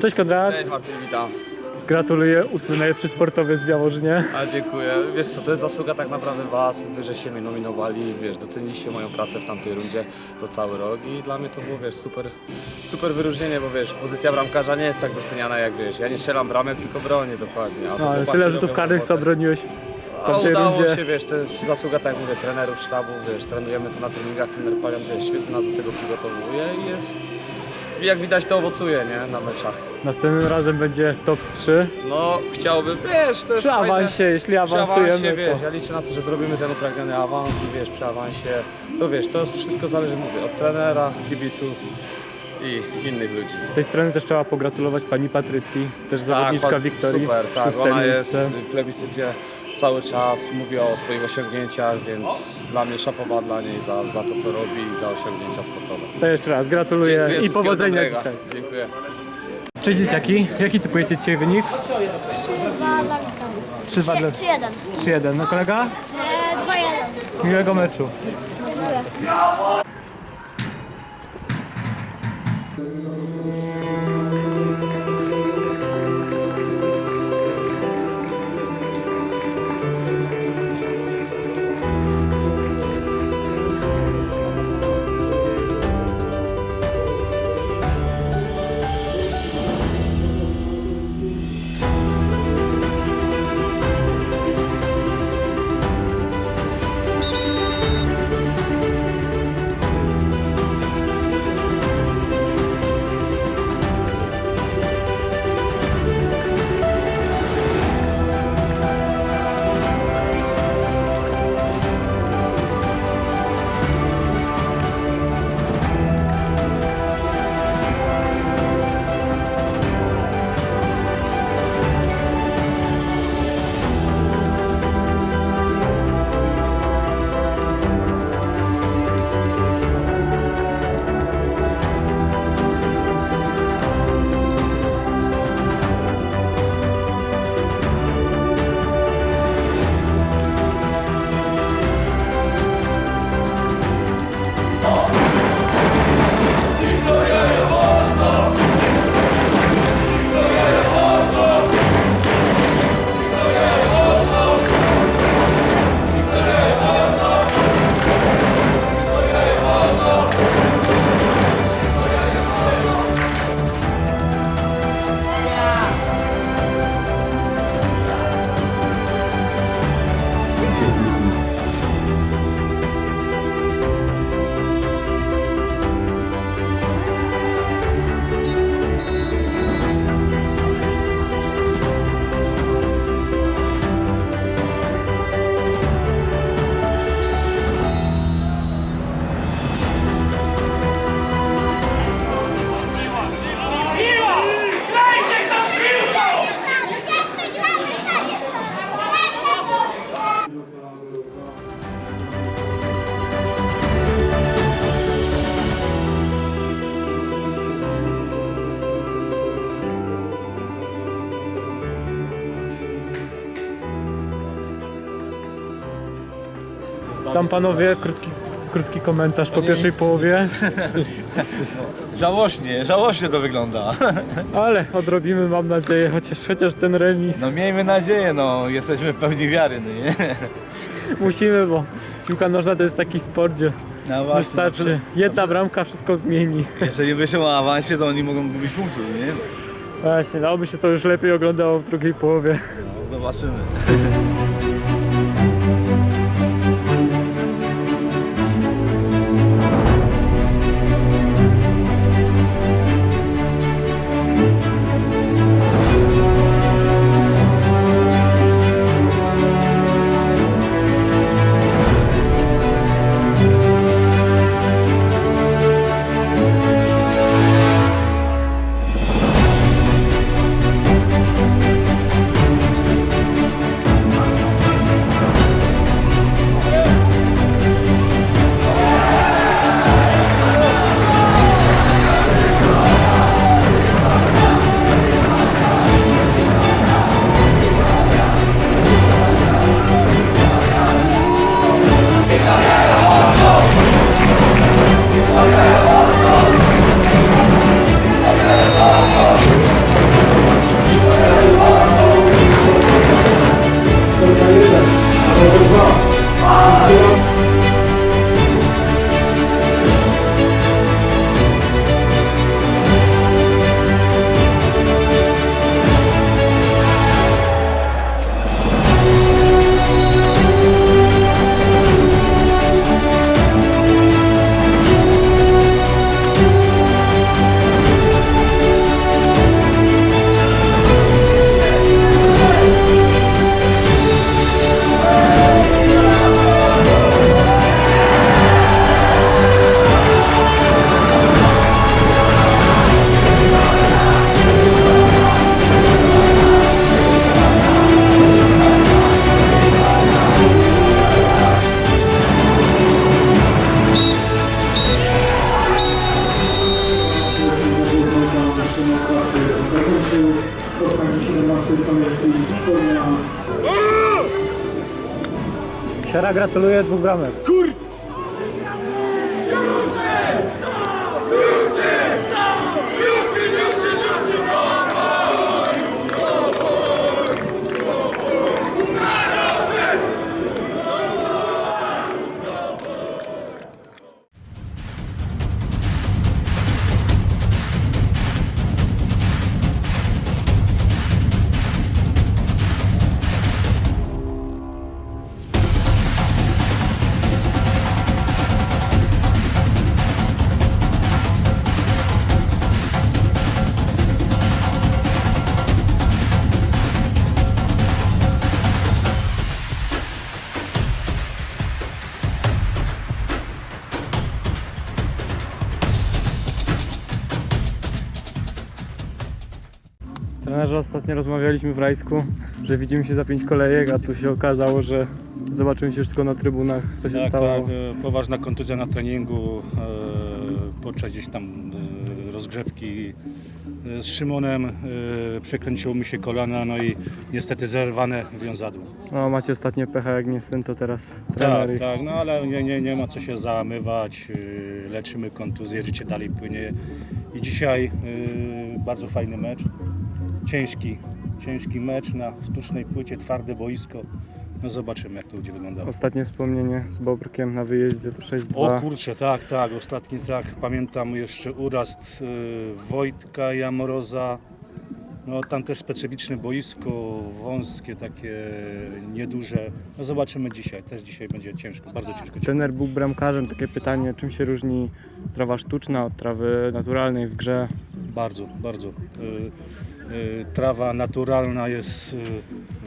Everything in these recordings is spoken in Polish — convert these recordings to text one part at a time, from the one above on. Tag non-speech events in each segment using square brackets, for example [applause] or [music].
Cześć Konrad, Cześć Martin, witam. gratuluję, ósmy najlepszy sportowy w Jaworzynie. A dziękuję. Wiesz co, to jest zasługa tak naprawdę Was, Wy żeście mnie nominowali, wiesz, doceniliście moją pracę w tamtej rundzie za cały rok i dla mnie to było, wiesz, super, super wyróżnienie, bo wiesz, pozycja bramkarza nie jest tak doceniana jak wiesz, ja nie strzelam bramek, tylko bronię dokładnie. A to No, ale chłopaki tyle robią rzutów karnych, co robotę. broniłeś A tamtej udało rundzie. się, wiesz, to jest zasługa, tak jak mówię, trenerów, sztabu, wiesz, trenujemy to na treningach, trener Palion, wiesz, świetnie nas do tego przygotowuje i jest, jak widać to owocuje, nie, na meczach. Następnym razem będzie top 3. No, chciałbym, wiesz, to jest Przy fajne. awansie, jeśli Przy awansujemy, awansie, wiesz, to... ja liczę na to, że zrobimy ten upragniony awans i wiesz, przy awansie, to wiesz, to jest wszystko zależy, mówię, od trenera, kibiców i innych ludzi. Z tej strony też trzeba pogratulować pani Patrycji, też zawodniczka pan- Wiktorii. Super, tak, Szóste ona miejsce. jest w plebiscycie cały czas, mówi o swoich osiągnięciach, więc dla mnie szapowa dla niej za, za to, co robi i za osiągnięcia sportowe. To jeszcze raz gratuluję Dziękuję, i wszystkiego powodzenia dobrego. dzisiaj. Dziękuję. Cześć dzieciaki, jaki typujecie dzisiaj wynik? 3-2 dla 3-1. 3-1. No kolega? E, 2-1. Miłego meczu. Tam panowie, krótki, krótki komentarz po pierwszej połowie, [laughs] Żałośnie, żałośnie to wygląda. [laughs] ale odrobimy mam nadzieję, chociaż, chociaż ten remis No miejmy nadzieję, no jesteśmy pewni wiary, no nie? [laughs] musimy, bo piłka nożna to jest taki sport, gdzie No właśnie, wystarczy jedna bramka, wszystko zmieni. jeżeli myślą o awansie, to oni mogą gubić punktów, nie? Właśnie, no by się to już lepiej oglądało w drugiej połowie. No, zobaczymy. Siara gratuluję dwóch bramek. Trenerze, ostatnio rozmawialiśmy w Rajsku, że widzimy się za pięć kolejek, a tu się okazało, że zobaczymy się już tylko na trybunach, co się Tak, stało. tak. e, Poważna kontuzja na treningu e, podczas gdzieś tam e, rozgrzewki z Szymonem. Przekręciło mi się kolana, no i niestety zerwane wiązadło. No, macie ostatnio pecha, jak nie syn, to teraz trener. Tak, tak, no ale nie, nie, nie ma co się załamywać. e, Leczymy kontuzję, życie dalej płynie. I dzisiaj bardzo fajny mecz. Ciężki, ciężki mecz na sztucznej płycie, twarde boisko. No zobaczymy jak to będzie wyglądało. Ostatnie wspomnienie z Bobrkiem na wyjeździe to 6-2. O kurczę, tak, tak, ostatni tak, pamiętam jeszcze uraz y, Wojtka Jamoroza, no tam też specyficzne boisko, wąskie, takie nieduże, no zobaczymy dzisiaj, też dzisiaj będzie ciężko, bardzo ciężko. Trener był bramkarzem, takie pytanie, czym się różni trawa sztuczna od trawy naturalnej w grze? Bardzo, bardzo. Y, Trawa naturalna jest y,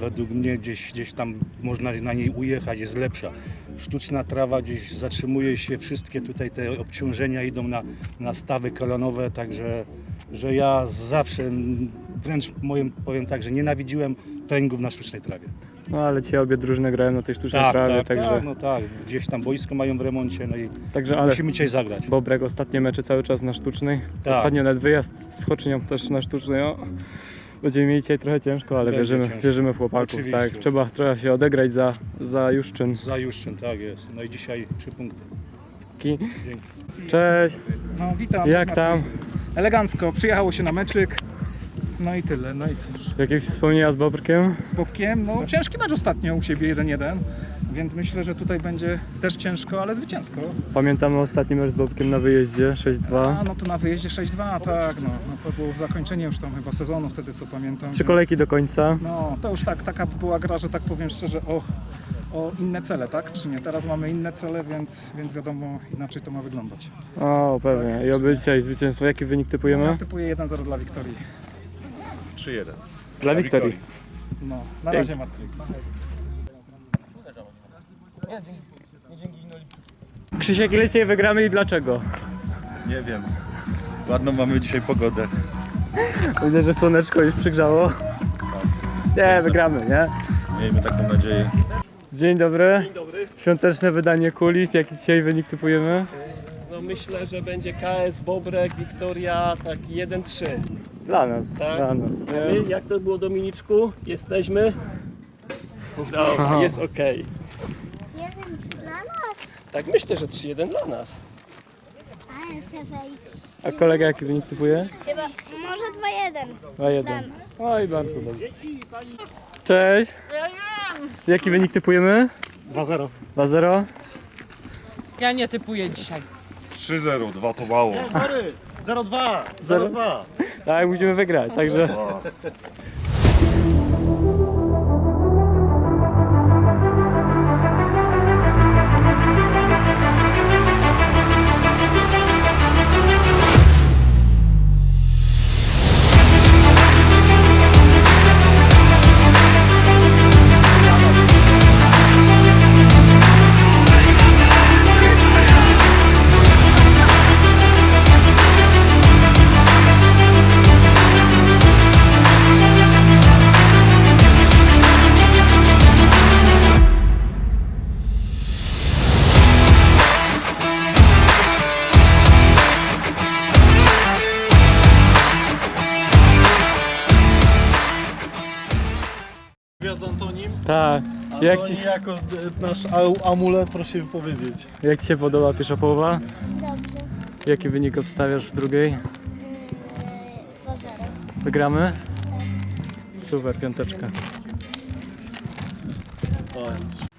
według mnie gdzieś, gdzieś tam można na niej ujechać, jest lepsza. Sztuczna trawa gdzieś zatrzymuje się, wszystkie tutaj te obciążenia idą na, na stawy kolonowe, także że ja zawsze, wręcz moim, powiem tak, że nienawidziłem treningów na sztucznej trawie. No ale ci obie drużyny grają na tej sztucznej Tak, trawie, tak, także, tak, no tak, gdzieś tam boisko mają w remoncie, no i także ale musimy dzisiaj zagrać. Bobrek ostatnie mecze cały czas na sztucznej. Tak. Ostatnio nawet wyjazd z Choczynią też na sztucznej. O, będziemy mieli dzisiaj trochę ciężko, ale Będzie wierzymy, ciężko. wierzymy w chłopaków. Oczywiście. Tak, trzeba trochę się odegrać za, za Juszczyn. Za Juszczyn, tak jest. No i dzisiaj trzy punkty. Dzięki. Dzięki. Cześć, No witam. jak tam? Elegancko, przyjechało się na meczyk. No i tyle, no i cóż. Jakieś wspomnienia z Bobrkiem? Z Bobkiem, no ciężki mecz ostatnio u siebie 1-1, więc myślę, że tutaj będzie też ciężko, ale zwycięsko. Pamiętamy ostatni mecz z Bobkiem na wyjeździe, 6-2. A no to na wyjeździe 6-2, tak, no, no to było zakończenie już tam chyba sezonu wtedy, co pamiętam. Trzy więc- kolejki do końca. No, to już tak, taka była gra, że tak powiem szczerze, o, o inne cele, tak? Czy nie? Teraz mamy inne cele, więc, więc wiadomo, inaczej to ma wyglądać. O, pewnie. I oby dzisiaj zwycięstwo. Jaki wynik Ja typujemy? typuję 1-0 dla Wiktorii. Dla Wiktorii. No, na razie Martin. Krzysiek, ile dzisiaj wygramy i dlaczego? Nie wiem. Ładną mamy dzisiaj pogodę. Widzę, że słoneczko już przygrzało. Nie, wygramy, nie? Miejmy taką nadzieję. Dzień dobry. Dzień dobry. Świąteczne wydanie kulis. Jaki dzisiaj wynik typujemy? No myślę, że będzie KS, Bobrek, Wiktoria, tak 1-3. Dla nas, Tak? dla nas. A my, jak to było Dominiczku? Jesteśmy? Dobra, [laughs] jest ok. Jeden dla nas. Tak myślę, że 3-1 dla nas. Ale. A kolega jaki wynik typuje? Chyba może 2-1 2 1. dla nas. Oj, bardzo dobrze. Cześć. Jaki wynik typujemy? 2-0. 2-0. Ja nie typuję dzisiaj. 3-0, 2 to mało. 0-2! 0-2. Tak, musimy wygrać, także... Tak. Jak ci, jako nasz amulet proszę wypowiedzieć. jak ci się podoba pierwsza połowa? Dobrze. Jaki wynik obstawiasz w drugiej? Yy, 2-0. Wygramy? Super, piąteczka. O,